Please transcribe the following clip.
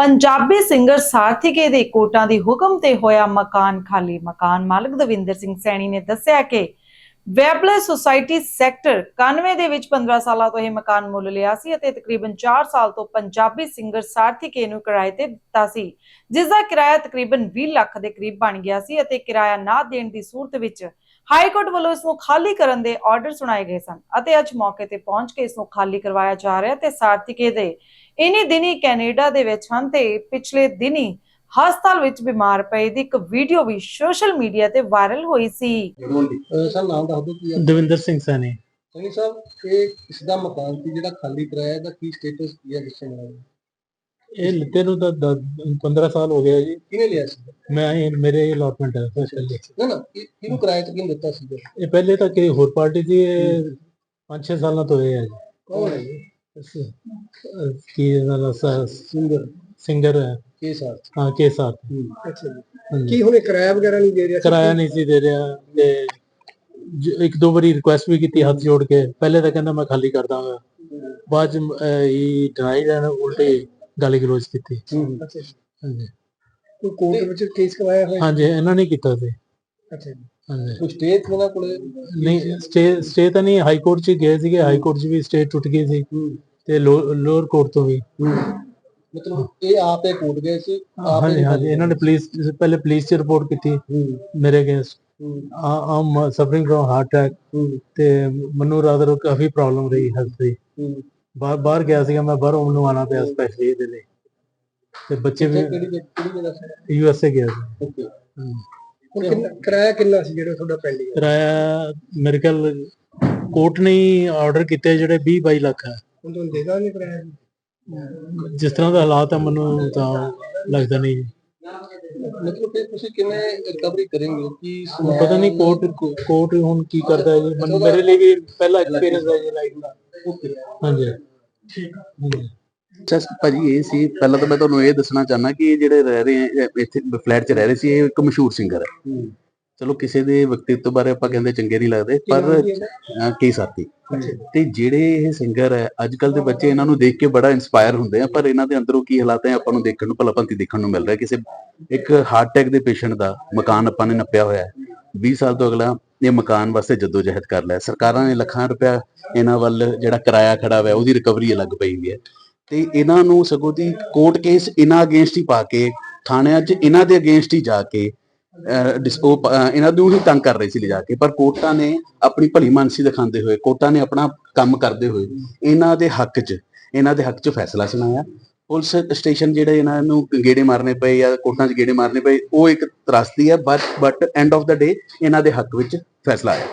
Punjabi singer ਸਾਰਥੀਕੇ ਦੇ ਕੋਟਾਂ ਦੀ ਹੁਕਮ ਤੇ ਹੋਇਆ ਮਕਾਨ ਖਾਲੀ। ਮਕਾਨ ਮਾਲਕ ਦਵਿੰਦਰ ਸਿੰਘ ਸੈਣੀ ਨੇ ਦੱਸਿਆ ਕਿ ਵੈਬਲੈਸ ਸੁਸਾਇਟੀ ਸੈਕਟਰ 91 ਦੇ ਵਿੱਚ 15 ਸਾਲਾਂ ਤੋਂ ਇਹ ਮਕਾਨ ਮੁੱਲ ਲਿਆ ਸੀ ਅਤੇ ਤਕਰੀਬਨ 4 ਸਾਲ ਤੋਂ ਪੰਜਾਬੀ ਸਿੰਗਰ ਸਾਰਥੀਕੇ ਨੂੰ ਕਿਰਾਏ ਤੇ ਦਿੱਤਾ ਸੀ ਜਿਸ ਦਾ ਕਿਰਾਇਆ ਤਕਰੀਬਨ 20 ਲੱਖ ਦੇ ਕਰੀਬ ਬਣ ਗਿਆ ਸੀ ਅਤੇ ਕਿਰਾਇਆ ਨਾ ਦੇਣ ਦੀ ਸੂਰਤ ਵਿੱਚ ਹਾਈ ਕੋਰਟ ਵੱਲੋਂ ਇਸ ਨੂੰ ਖਾਲੀ ਕਰਨ ਦੇ ਆਰਡਰ ਸੁਣਾਏ ਗਏ ਸਨ ਅਤੇ ਅੱਜ ਮੌਕੇ ਤੇ ਪਹੁੰਚ ਕੇ ਇਸ ਨੂੰ ਖਾਲੀ ਕਰਵਾਇਆ ਜਾ ਰਿਹਾ ਤੇ ਸਾਰਥੀਕੇ ਦੇ ਇਨੀ ਦਿਨੀ ਕੈਨੇਡਾ ਦੇ ਵਿੱਚ ਹਨ ਤੇ ਪਿਛਲੇ ਦਿਨੀ ਹਸਪਤਾਲ ਵਿੱਚ ਬਿਮਾਰ ਪਏ ਦੀ ਇੱਕ ਵੀਡੀਓ ਵੀ ਸੋਸ਼ਲ ਮੀਡੀਆ ਤੇ ਵਾਇਰਲ ਹੋਈ ਸੀ। ਸਰ ਨਾਮ ਦੱਸ ਦਿਓ ਕੀ ਹੈ? ਦਵਿੰਦਰ ਸਿੰਘ ਸੈਣੀ। ਸਨੀ ਸਾਹਿਬ ਇਹ ਕਿਸ ਦਾ ਮਕਾਨ ਸੀ ਜਿਹੜਾ ਖਾਲੀ ਕਰਾਇਆ ਇਹਦਾ ਕੀ ਸਟੇਟਸ ਕੀ ਹੈ ਜਿਸ ਨਾਲ ਇਹ ਲਿੱਤੇ ਨੂੰ ਤਾਂ 15 ਸਾਲ ਹੋ ਗਏ ਜੀ। ਕਿਹਨੇ ਲਿਆ ਸੀ? ਮੈਂ ਇਹ- ਮੇਰੇ ਅਲਾਟਮੈਂਟ ਹੈ first ਪਹਿਲੇ ਨਾ ਨਾ ਕਿਹਨੂੰ ਕਿਰਾਏ ਤੇ ਕਿਹਨੂੰ ਦਿੱਤਾ ਸੀ ਇਹ ਪਹਿਲੇ ਤਾਂ ਕਿ ਹੋਰ ਪਾਰਟੀ ਇਹ 5-6 ਸਾਲਾਂ ਤੋਂ ਇਹ ਹੈ ਜੀ। ਕੌਣ ਹੈ ਜੀ? ਇਸ, ਅਹ, ਕੀ ਸਿੰਗਰ ਸਿੰਗਰ ਹੈ ਕੇ ਸਾਥ ਹਾਂ। ਕੇ ਸਾਥ ਅੱਛਾ ਜੀ। ਕੀ ਹੁਣੇ ਕਿਰਾਇਆ ਵਗੈਰਾ ਨਹੀਂ ਦੇ ਰਿਹਾ ਕਿਰਾਇਆ ਨਹੀਂ ਸੀ ਦੇ ਰਿਹਾ। ਤੇ ਜ- ਇੱਕ ਦੋ ਵਾਰੀ ਰਿਕੁਐਸਟ ਵੀ ਕੀਤੀ ਹੱਥ ਜੋੜ ਕੇ। ਪਹਿਲੇ ਤਾਂ ਕਹਿੰਦਾ ਮੈਂ ਖਾਲੀ ਕਰ ਦਾਂਗਾ ਬਾਅਦ ਚ ਇਹ ਡਰਾਈ ਰਹਿਣ ਉਲਟੇ ਗਾਲੀ ਗਲੋਚ ਕੀਤੀ। ਅੱਛਾ ਜੀ। ਹਾਂਜੀ। ਕੋਈ ਕੋਰਟ ਵਿੱਚ ਕੇਸ ਕਰਵਾਇਆ ਹੋਇਆ? ਹਾਂਜੀ ਇਹਨਾਂ ਨੇ ਕੀਤਾ ਸੀ। ਅੱਛਾ ਜੀ। ਹਾਂਜੀ। ਕੋਈ ਸਟੇ ਤੇ ਉਹਨਾਂ ਕੋਲੇ? ਨਹੀਂ ਸਟੇ ਸਟੇ ਤਾਂ ਨਹੀਂ ਹਾਈ ਕੋਰਟ 'ਚ ਗਏ ਸੀਗੇ। ਹਾਈ ਕੋਰਟ 'ਚ ਵੀ ਸਟੇ ਟੁੱਟ ਗਈ ਸੀ। ਤੇ ਲੋਅਰ ਕੋਰਟ ਤੋਂ ਵੀ। ਮਤਲਬ ਇਹ ਆਪੇ ਕੋਰਟ ਗਏ ਸੀ ਆਪੇ ਹਾਂਜੀ ਹਾਂਜੀ। ਇਹਨਾਂ ਨੇ ਪੁਲਿਸ ਪਹਿਲੇ ਪੁਲਿਸ 'ਚ ਰਿਪੋਰਟ ਕੀਤੀ ਮੇਰੇ against I'm suffering from heart attack ਤੇ ਮੈਨੂੰ ਰਾਦਰ ਕਾਫੀ ਪ੍ਰੋਬਲਮ ਰਹੀ ਹੈਲਥ ਦੀ। ਬਾਹਰ ਬਾਹਰ ਗਿਆ ਸੀਗਾ ਮੈਂ ਬਾਹਰੋਂ ਮੈਨੂੰ ਆਣਾ ਪਿਆ ਸਪੈਸ਼ਲੀ ਇਹਦੇ ਲਈ। ਤੇ ਬੱਚੇ ਵੀ ਕਿਹੜੀ ਜਗ੍ਹਾ- ਕਿਹੜੀ ਜਗ੍ਹਾ ਸੀ? ਯੂ ਐਸ ਏ ਗਿਆ ਸੀ। ਓਕੇ। ਹਾਂ। ਹੁਣ ਕਿੰਨਾ ਕਿਰਾਇਆ ਕਿੰਨਾ ਸੀ ਜਿਹੜਾ ਤੁਹਾਡਾ ਪਹਿਲੀ ਕਿਰਾਇਆ ਮੇਰੇ ਖਿਆਲ ਕੋਰਟ ਨੇ ਆਰਡਰ ਕੀਤੇ ਜਿਹੜੇ 20 22 ਲੱਖ ਹੈ ਹੁਣ ਤੁਹਾਨੂੰ ਦੇਦਾ ਨਹੀਂ ਕਿਰਾਇਆ ਜਿਸ ਤਰ੍ਹਾਂ ਦਾ ਹਾਲਾਤ ਹੈ ਮੈਨੂੰ ਤਾਂ ਲੱਗਦਾ ਨਹੀਂ। ਜੀ। ਮਤਲਬ ਕਿ ਤੁਸੀਂ ਕਿਵੇਂ ਰਿਕਵਰੀ ਕਰੋਗੇ ਕੀ ਪਤਾ ਨਹੀਂ ਕੋਰਟ ਕੋਰਟ ਹੁਣ ਕੀ ਕਰਦਾ ਹੈ ਜੀ। ਮੈਨੂੰ ਮੇਰੇ ਲਈ ਵੀ ਪਹਿਲਾ ਐਕਸਪੀਰੀਅੰਸ ਹੈ ਜੀ ਲਾਈਫ ਦਾ। ਓਕੇ ਹਾਂਜੀ। ਹਾਂਜੀ। ਜਸ ਭਾਜੀ ਇਹ ਸੀ ਪਹਿਲਾਂ ਤਾਂ ਮੈਂ ਤੁਹਾਨੂੰ ਇਹ ਦੱਸਣਾ ਚਾਹਨਾ ਕਿ ਇਹ ਜਿਹੜੇ ਰਹਿ ਰਹੇ ਇੱਥੇ ਫਲੈਟ 'ਚ ਰਹਿ ਰਹੇ ਸੀ ਇਹ ਇੱਕ ਮਸ਼ਹੂਰ ਸਿੰਗਰ ਹੈ। ਚਲੋ ਕਿਸੇ ਦੇ ਵਿਅਕਤੀਤਵ ਬਾਰੇ ਆਪਾਂ ਕਹਿੰਦੇ ਚੰਗੇ ਨਹੀਂ ਲੱਗਦੇ ਪਰ ਕੀ ਸਾਥੀ। ਤੇ ਜਿਹੜੇ ਇਹ ਸਿੰਗਰ ਹੈ ਅੱਜ ਕੱਲ ਦੇ ਬੱਚੇ ਇਹਨਾਂ ਨੂੰ ਦੇਖ ਕੇ ਬੜਾ ਇਨਸਪਾਇਰ ਹੁੰਦੇ ਆ ਪਰ ਇਹਨਾਂ ਦੇ ਅੰਦਰੋਂ ਕੀ ਹਾਲਾਤ ਹੈ ਆਪਾਂ ਨੂੰ ਦੇਖਣ ਨੂੰ ਭਲਾਭੰਤੀ ਦੇਖਣ ਨੂੰ ਮਿਲ ਰਿਹਾ। ਕਿਸੇ ਇੱਕ ਹਾਰਟ ਅਟੈਕ ਦੇ ਪੇਸ਼ੈਂਟ ਦਾ ਮਕਾਨ ਆਪਾਂ ਨੇ ਨੱਪਿਆ ਹੋਇਆ ਹੈ। 20 ਸਾਲ ਤੋਂ ਅਗਲਾ ਇਹ ਮਕਾਨ ਵਾਸਤੇ ਜਦੋਜਹਿਦ ਕਰ ਲਿਆ ਸਰਕਾਰਾਂ ਨੇ ਲੱਖਾਂ ਰੁਪਇਆ ਇਹਨਾਂ ਵੱਲ ਜਿਹੜਾ ਕਿਰਾਇਆ ਖੜਾ ਹੋਇਆ ਉਹਦੀ ਰਿਕਵਰੀ ਅਲੱਗ ਪਈ ਹੋਈ ਹੈ। ਤੇ ਇਹਨਾਂ ਨੂੰ ਸਗੋਂ ਦੀ ਕੋਰਟ ਕੇਸ ਇਹਨਾਂ ਅਗੇਂਸਟ ਹੀ ਪਾ ਕੇ ਥਾਣਿਆਂ 'ਚ ਇਹਨਾਂ ਦੇ ਅਗੇਂਸਟ ਹੀ ਜਾ ਕੇ ਉਹ ਇਹਨਾਂ ਨੂੰ ਹੀ ਤੰਗ ਕਰ ਰਹੇ ਸੀ ਲਿਜਾ ਕੇ। ਪਰ ਕੋਰਟਾਂ ਨੇ ਆਪਣੀ ਭਲੀ ਮਾਨਸੀ ਦਿਖਾਉਂਦੇ ਹੋਏ ਕੋਰਟਾਂ ਨੇ ਆਪਣਾ ਕੰਮ ਕਰਦੇ ਹੋਏ, ਇਹਨਾਂ ਦੇ ਹੱਕ 'ਚ, ਇਹਨਾਂ ਦੇ ਹੱਕ 'ਚ ਫੈਸਲਾ ਸੁਣਾਇਆ। ਪੁਲਿਸ ਸਟੇਸ਼ਨ ਜਿਹੜੇ ਇਹਨਾਂ ਨੂੰ ਗੇੜੇ ਮਾਰਨੇ ਪਏ ਜਾਂ ਕੋਰਟਾਂ 'ਚ ਗੇੜੇ ਮਾਰਨੇ ਪਏ, ਉਹ ਇੱਕ ਤਰਾਸਦੀ ਹੈ but but end of the day ਇਹਨਾਂ ਦੇ ਹੱਕ ਵਿੱਚ ਫੈਸਲਾ ਆਇਆ।